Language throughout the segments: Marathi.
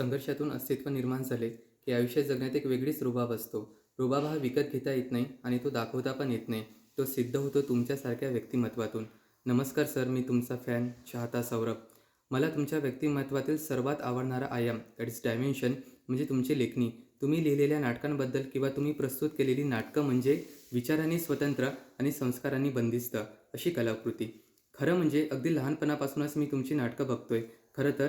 संघर्षातून अस्तित्व निर्माण झाले की आयुष्यात जगण्यात एक वेगळीच रुबाब असतो. रुबाब हा विकत घेता येत नाही आणि तो दाखवता पण येत नाही. तो सिद्ध होतो तुमच्यासारख्या व्यक्तिमत्वातून. नमस्कार सर मी तुमचा फॅन चाहता सौरभ. मला तुमच्या व्यक्तिमत्वातील सर्वात आवडणारा आयाम दॅट इज डायमेन्शन म्हणजे तुमची लेखणी. तुम्ही लिहिलेल्या नाटकांबद्दल किंवा तुम्ही प्रस्तुत केलेली नाटकं म्हणजे विचारांनी स्वतंत्र आणि संस्कारांनी बंदिस्त अशी कलाकृती. खरं म्हणजे अगदी लहानपणापासूनच मी तुमची नाटकं बघतोय. खरं तर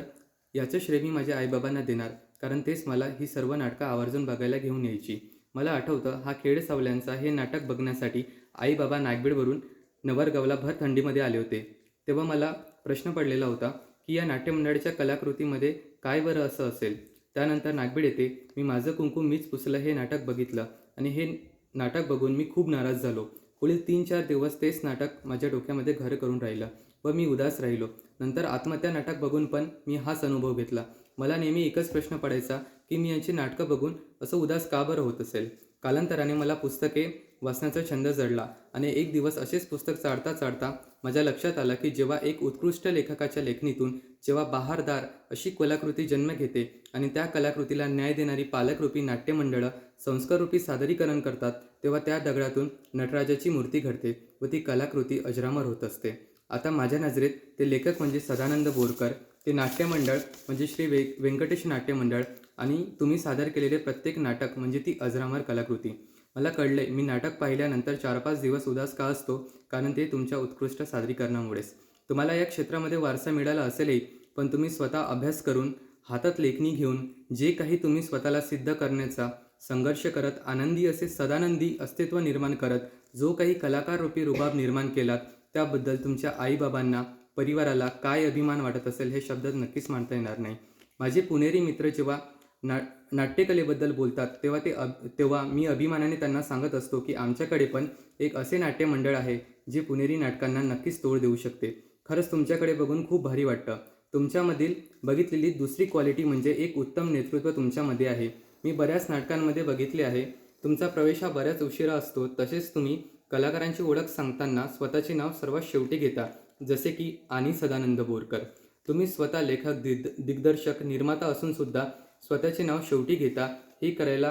याचं श्रेय मी माझ्या आईबाबांना देणार कारण तेच मला ही सर्व नाटकं आवर्जून बघायला घेऊन यायची. मला आठवतं हा खेळ सावल्यांचा हे नाटक बघण्यासाठी आई बाबा नागबीडवरून नवरगावला भर थंडीमध्ये आले होते. तेव्हा मला प्रश्न पडलेला होता की या नाट्यमंडळाच्या कलाकृतीमध्ये काय बरं असं असेल? त्यानंतर नागबीड येथे मी माझं कुंकू मीच पुसलं हे नाटक बघितलं आणि हे नाटक बघून मी खूप नाराज झालो. पुढील तीन चार दिवस तेच नाटक माझ्या डोक्यामध्ये घर करून राहिलं व मी उदास राहिलो. नंतर आत्महत्या नाटक बघून पण मी हाच अनुभव घेतला. मला नेहमी एकच प्रश्न पडायचा की मी यांची नाटकं बघून असं उदास का बरं होत असेल? कालांतराने मला पुस्तके वाचण्याचा छंद जडला आणि एक दिवस असेच पुस्तक चाळता चाडता माझ्या लक्षात आलं की जेव्हा एक उत्कृष्ट लेखकाच्या लेखणीतून जेव्हा बहारदार अशी कलाकृती जन्म घेते आणि त्या कलाकृतीला न्याय देणारी पालकरूपी नाट्यमंडळं संस्काररूपी सादरीकरण करतात तेव्हा त्या दगडातून नटराजाची मूर्ती घडते व ती कलाकृती अजरामर होत असते. आता माझ्या नजरेत ते लेखक म्हणजे सदानंद बोरकर ते नाट्यमंडळ म्हणजे श्री वे व्यंकटेश नाट्यमंडळ आणि तुम्ही सादर केलेले प्रत्येक नाटक म्हणजे ती अजरामर कलाकृती. मला कळले मी नाटक पाहिल्यानंतर चार पाच दिवस उदास का असतो? कारण ते तुमच्या उत्कृष्ट सादरीकरणामुळेच. तुम्हाला या क्षेत्रामध्ये वारसा मिळाला असेलही पण तुम्ही स्वतः अभ्यास करून हातात लेखणी घेऊन जे काही तुम्ही स्वतःला सिद्ध करण्याचा संघर्ष करत आनंदी असे सदानंदी अस्तित्व निर्माण करत जो काही कलाकार रूपी रुबाब निर्माण केलात त्याबद्दल तुमच्या आईबाबांना परिवाराला काय अभिमान वाटत असेल हे शब्दात नक्कीच मांडता येणार नाही. माझे पुणेरी मित्र जेव्हा ना नाट्यकलेबद्दल बोलतात. तेव्हा ते अब तेव्हा मी अभिमानाने त्यांना सांगत असतो की आमच्याकडे पण एक असे नाट्यमंडळ आहे जे पुणेरी नाटकांना नक्कीच तोड देऊ शकते. खरंच तुमच्याकडे बघून खूप भारी वाटतं. तुमच्यामधील बघितलेली दुसरी क्वालिटी म्हणजे एक उत्तम नेतृत्व तुमच्यामध्ये आहे. मी बऱ्याच नाटकांमध्ये बघितले आहे. तुमचा प्रवेश हा बऱ्याच उशिरा असतो. तसेच तुम्ही कलाकारांची ओळख सांगताना स्वतःचे नाव सर्वात शेवटी घेता जसे की आणि सदानंद बोरकर. तुम्ही स्वतः लेखक दिग्द दिग्दर्शक निर्माता असून सुद्धा स्वतःचे नाव शेवटी घेता हे करायला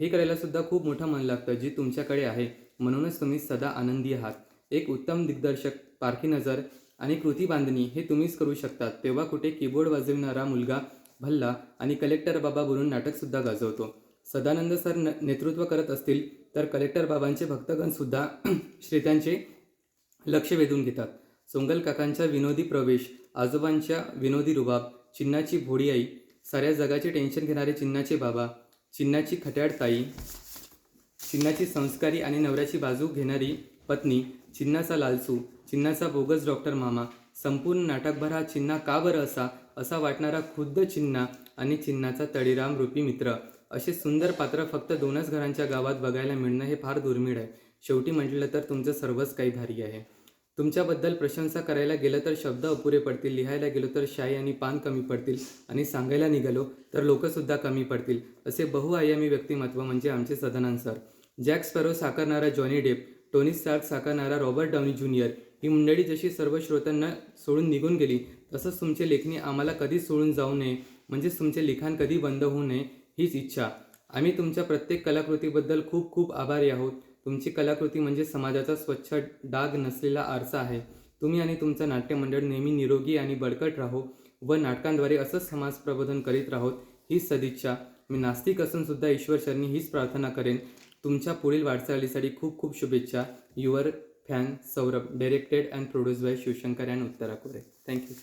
हे करायलासुद्धा खूप मोठं मन लागतं जी तुमच्याकडे आहे. म्हणूनच तुम्ही सदा आनंदी आहात. एक उत्तम दिग्दर्शक पारखी नजर आणि कृती बांधणी हे तुम्हीच करू शकतात. तेव्हा कुठे कीबोर्ड वाजवणारा मुलगा भल्ला आणि कलेक्टर बाबा बोलून नाटकसुद्धा गाजवतो. सदानंद सर न नेतृत्व करत असतील तर कलेक्टर बाबांचे भक्तगणसुद्धा श्रोत्यांचे लक्ष वेधून घेतात. सोंगल काकांचा विनोदी प्रवेश आजोबांच्या विनोदी रुबाब चिन्नाची भोडी आई साऱ्या जगाचे टेन्शन घेणारे चिन्नाचे बाबा चिन्नाची खट्याळ ताई चिन्नाची संस्कारी आणि नवऱ्याची बाजू घेणारी पत्नी चिन्नाचा लालसू चिन्नाचा बोगस डॉक्टर मामा संपूर्ण नाटकभर हा चिन्ना का बरं असा असा वाटणारा खुद्द चिन्ना आणि चिन्नाचा तळीराम रूपी मित्र. असे सुंदर पात्र फक्त दोनच घरांच्या गावात बघायला मिळणं हे फार दुर्मिळ आहे. शेवटी म्हटलं तर तुमचं सर्वच काही भारी आहे. तुमच्याबद्दल प्रशंसा करायला गेलं तर शब्द अपुरे पडतील लिहायला गेलो तर शाई आणि पान कमी पडतील आणि सांगायला निघालो तर लोकसुद्धा कमी पडतील असे बहुआयामी व्यक्तिमत्व म्हणजे आमचे सदनान सर. जॅक स्पॅरो साकारणारा जॉनी डेप टोनी स्टार्क साकारणारा रॉबर्ट डाउनी ज्युनियर ही मंडळी जशी सर्व श्रोत्यांना सोडून निघून गेली तसंच तुमचे लेखणी आम्हाला कधी सोडून जाऊ नये म्हणजेच तुमचे लिखाण कधी बंद होऊ नये हीच इच्छा. आम्ही तुमच्या प्रत्येक कलाकृतीबद्दल खूप खूप आभारी आहोत. तुमची कलाकृती म्हणजे समाजाचा स्वच्छ डाग नसलेला आरसा आहे. तुम्ही आणि तुमचं नाट्यमंडळ नेहमी निरोगी आणि बळकट राहो व नाटकांद्वारे असंच समाज प्रबोधन करीत राहोत ही सदिच्छा. मी नास्तिक असून सुद्धा ईश्वर शरणी हीच प्रार्थना करेन. तुमच्या पुढील वाटचालीसाठी खूप खूप शुभेच्छा. Your fan Saurabh directed and produce by Shivshankar and Uttara Kore thank you